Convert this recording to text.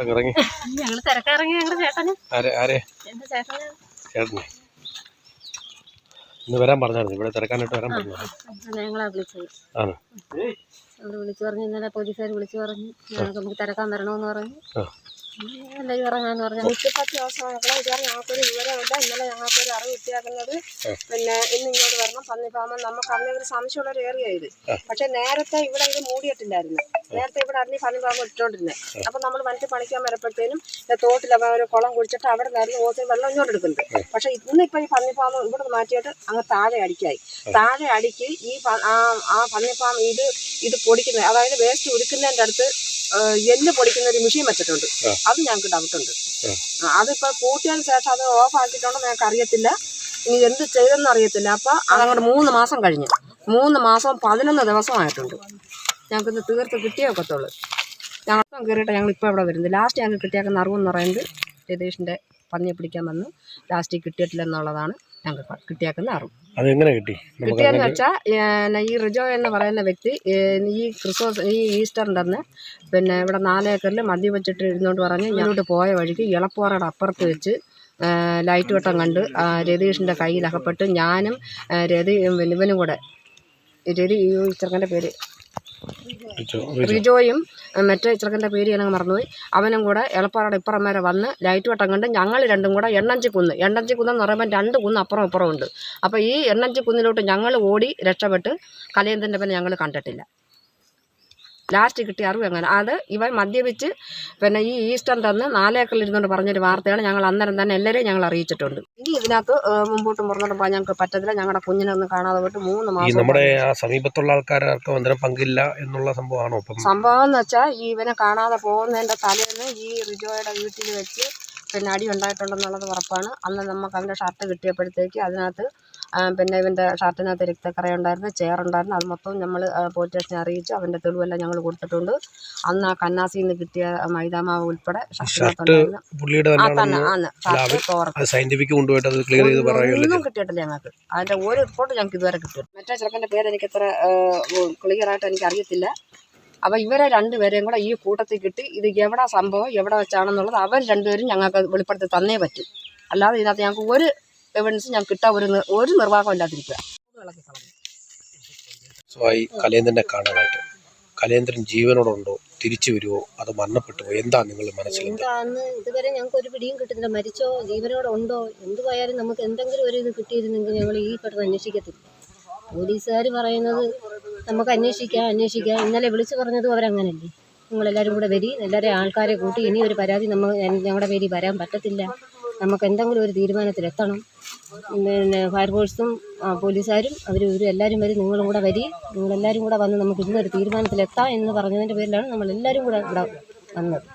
ഞങ്ങൾ തിരക്കിറങ്ങി ഞങ്ങളുടെ ചേട്ടന്. ആരെ ആരെ? എന്റെ ചേട്ടന്? ചേട്ടനെ. ഇന്ന് വരാൻ പറഞ്ഞായിരുന്നു. ഇവിടെ തിരക്കാനായിട്ട് വരാൻ പറഞ്ഞു ഞങ്ങളാ വിളിച്ചത്. ആണ്. വിളിച്ചു പറഞ്ഞു ഇന്നലെ പോലീസുകാർ വിളിച്ചു പറഞ്ഞു ഞങ്ങൾക്ക് നമുക്ക് തിരക്കാൻ വരണമെന്ന് പറഞ്ഞു. എല്ലാവരും ഇറങ്ങാന്ന് പറഞ്ഞു ദിവസം ദിവസമായപ്പോഴേ ഇതുവരെ ഞങ്ങൾക്കൊരു വിവരമില്ല ഇന്നലെ ഞങ്ങൾക്കൊരു അറിവ് കിട്ടിയാക്കുന്നത് പിന്നെ ഇന്ന് ഇങ്ങോട്ട് വരണം. പന്നിപ്പാമ്പൻ നമുക്ക് അന്ന് ഒരു സംശയമുള്ള ഒരു ഏറിയ ഇത്. പക്ഷെ നേരത്തെ ഇവിടെ ഇത് മൂടിയിട്ടില്ലായിരുന്നു. നേരത്തെ ഇവിടെ അറിഞ്ഞ് പന്നിപ്പാമ്പ് ഇട്ടോണ്ടിരുന്നത് അപ്പൊ നമ്മൾ വനത്തിൽ പണിക്കാൻ വരുമ്പോഴത്തേനും തോട്ടിൽ ഒരു കുളം കുടിച്ചിട്ട് അവിടെ നിന്നായിരുന്നു ഓസിൽ വെള്ളം ഇങ്ങോട്ട് എടുക്കുന്നത് പക്ഷെ ഇന്നിപ്പോ ഈ പന്നിപ്പാമ്പ് ഇവിടെ മാറ്റിയിട്ട് അങ്ങ് താഴെ അടിക്കായി. താഴെ അടിക്ക് ഈ ആ പന്നിപ്പാമ്പ് ഇത് ഇത് പൊടിക്കുന്നത് അതായത് വേസ്റ്റ് ഉരുക്കുന്നതിന്റെ അടുത്ത് എല്ല് പൊടിക്കുന്ന ഒരു മെഷീൻ വെച്ചിട്ടുണ്ട്. അത് ഞങ്ങൾക്ക് ഡൗട്ട് ഉണ്ട്. ആ, അതിപ്പോ പൂട്ടിയതിന് ശേഷം അത് ഓഫ് ആക്കിയിട്ടുണ്ടോ ഞങ്ങൾക്ക് അറിയത്തില്ല ഇനി എന്ത് ചെയ്തെന്ന് അറിയത്തില്ല. അപ്പൊ അതങ്ങോട്ട് മൂന്ന് മാസം കഴിഞ്ഞു. മൂന്ന് മാസം പതിനൊന്ന് ദിവസമായിട്ടുണ്ട് ഞങ്ങൾക്ക് ഇന്ന് തീർത്ത് കിട്ടിയേ ഒക്കത്തുള്ളൂ. ഞങ്ങൾ കയറിയിട്ട് ഞങ്ങൾ ഇപ്പോൾ ഇവിടെ വരുന്നത്? ലാസ്റ്റ് ഞങ്ങൾക്ക് കിട്ടിയേക്കുന്ന അറിവെന്ന് പറയുന്നത് രതീഷിന്റെ പന്നിയെ പിടിക്കാൻ വന്ന് ലാസ്റ്റ് കിട്ടിയിട്ടില്ല എന്നുള്ളതാണ് ഞങ്ങൾക്ക് കിട്ടിയേക്കുന്ന അറിവ് കിട്ടി കിട്ടിയെന്ന് വെച്ചാൽ ഈ റിജോ എന്ന് പറയുന്ന വ്യക്തി ഈ ക്രിസ്മസ് ഈ ഈസ്റ്ററിന്റെ അന്ന് പിന്നെ ഇവിടെ നാലേക്കറിൽ മദ്യം വെച്ചിട്ട് ഇരുന്നുകൊണ്ട് പറഞ്ഞ് ഞാനോട്ട് പോയ വഴിക്ക് ഇളപ്പോറയുടെ അപ്പുറത്ത് വെച്ച് ലൈറ്റ് വെട്ടം കണ്ട് രതീഷിന്റെ കയ്യിൽ അകപ്പെട്ട് ഞാനും രതി ഇവനും കൂടെ രതി ഈ ചെറുക്കന്റെ പേര്? റിജോയും മറ്റേ ചെറുക്കന്റെ പേര് ഞാനങ്ങ് മറന്നുപോയി. അവനും കൂടെ എളപ്പാറയുടെ ഇപ്പുറം വരെ വന്ന് ലൈറ്റ് വട്ടം കണ്ട് ഞങ്ങൾ രണ്ടും കൂടെ എണ്ണഞ്ചി കുന്ന്. എണ്ണഞ്ചി കുന്ന് എന്ന് പറയുമ്പോൾ രണ്ട് കുന്ന് അപ്പുറം ഇപ്പുറം ഉണ്ട്. അപ്പോൾ ഈ എണ്ണഞ്ചി കുന്നിലോട്ട് ഞങ്ങൾ ഓടി രക്ഷപ്പെട്ട് കലയന്തിന്റെ പിന്നെ ഞങ്ങൾ കണ്ടിട്ടില്ല. ലാസ്റ്റ് കിട്ടിയ അറിവ് അങ്ങനെ അത് ഇവൻ മദ്യപിച്ച് പിന്നെ ഈ ഈസ്റ്റർ തന്ന് നാലേക്കറിൽ ഇരുന്നുകൊണ്ട് പറഞ്ഞൊരു വാർത്തയാണ് ഞങ്ങൾ അന്നേരം തന്നെ എല്ലാവരെയും ഞങ്ങൾ അറിയിച്ചിട്ടുണ്ട്. ഇനി ഇതിനകത്ത് മുമ്പോട്ട് മുറന്നോട്ട് പോകാൻ ഞങ്ങൾക്ക് പറ്റത്തില്ല. ഞങ്ങളുടെ കുഞ്ഞിനെ ഒന്നും കാണാതെ പോയിട്ട് മൂന്ന് മാസം നമ്മുടെ ആ സമീപത്തുള്ള ആൾക്കാർക്ക് അന്നേരം പങ്കില്ല എന്നുള്ള സംഭവമാണോ സംഭവം എന്ന് വെച്ചാൽ ഈ ഇവനെ കാണാതെ പോകുന്നതിന്റെ തലേന്ന് ഈ റിജോയുടെ വീട്ടിൽ വെച്ച് പിന്നെ അടി ഉണ്ടായിട്ടുണ്ടെന്നുള്ളത് ഉറപ്പാണ്. അന്ന് നമുക്ക് അതിന്റെ ഷർട്ട് കിട്ടിയപ്പോഴത്തേക്ക് അതിനകത്ത് പിന്നെ ഇവന്റെ ഷർട്ടിനകത്ത് രക്തക്കറ ഉണ്ടായിരുന്നു ചെയറുണ്ടായിരുന്നു. അത് മൊത്തം നമ്മൾ പോലീസ് സ്റ്റേഷനെ അറിയിച്ചു. അവന്റെ തെളിവെല്ലാം ഞങ്ങൾ കൊടുത്തിട്ടുണ്ട്. അന്ന് ആ കന്നാസിൽ നിന്ന് കിട്ടിയ മൈദാമാവ് ഉൾപ്പെടെ സയന്റിഫിക് കൊണ്ടുപോയിട്ട് അത് ക്ലിയർ ചെയ്ത് ഒന്നും കിട്ടിയിട്ടില്ല ഞങ്ങൾക്ക്. അതിന്റെ ഒരു റിപ്പോർട്ട് ഞങ്ങൾക്ക് ഇതുവരെ കിട്ടും മറ്റേ ചെറുക്കന്റെ പേര് എനിക്ക് എത്ര ക്ലിയർ ആയിട്ട് എനിക്ക് അറിയത്തില്ല. അപ്പോൾ ഇവരെ രണ്ടുപേരെയും കൂടെ ഈ കൂട്ടത്തിൽ കിട്ടി. ഇത് എവിടെ സംഭവം എവിടെ വെച്ചാണെന്നുള്ളത് അവർ രണ്ടുപേരും ഞങ്ങൾക്ക് വെളിപ്പെടുത്തി തന്നേ പറ്റും. അല്ലാതെ ഇതിനകത്ത് ഞങ്ങൾക്ക് ഒരു എവിഡൻസ് ഞാൻ കിട്ടാൻ ഒരു ഒരു നിർവാഹം ഇല്ലാതിരിക്കുക. കലേന്ദ്രനെ കാണാനായിട്ട് കലേന്ദ്രൻ ജീവനോടുണ്ടോ? തിരിച്ചു വരുമോ അത് മരണപ്പെട്ടു പോയി എന്താ നിങ്ങൾ മനസ്സിൽ എന്താന്ന് ഇതുവരെ ഞങ്ങൾക്ക് ഒരു പിടിയും കിട്ടുന്നില്ല മരിച്ചോ? ജീവനോടെ ഉണ്ടോ എന്തുവായാലും നമുക്ക് എന്തെങ്കിലും ഒരു ഇത് കിട്ടിയിരുന്നെങ്കിൽ ഞങ്ങൾ ഈ പെട്ടെന്ന് അന്വേഷിക്കത്തില്ല. പോലീസുകാർ പറയുന്നത് നമുക്ക് അന്വേഷിക്കാം അന്വേഷിക്കാം. ഇന്നലെ വിളിച്ചു പറഞ്ഞതും അവരങ്ങനല്ലേ. നിങ്ങളെല്ലാവരും കൂടെ വരി എല്ലാവരെയും ആൾക്കാരെ കൂട്ടി ഇനി ഒരു പരാതി നമ്മൾ ഞങ്ങളുടെ പേരിൽ വരാൻ പറ്റത്തില്ല. നമുക്ക് എന്തെങ്കിലും ഒരു തീരുമാനത്തിലെത്തണം. പിന്നെ ഫയർഫോഴ്സും പോലീസുകാരും അവർ ഇവരും എല്ലാവരും വരും നിങ്ങളും കൂടെ വരി. നിങ്ങളെല്ലാവരും കൂടെ വന്ന് നമുക്ക് ഇന്നൊരു തീരുമാനത്തിലെത്താം എന്ന് പറഞ്ഞതിന്റെ പേരിലാണ് നമ്മളെല്ലാവരും കൂടെ ഇവിടെ വന്നത്.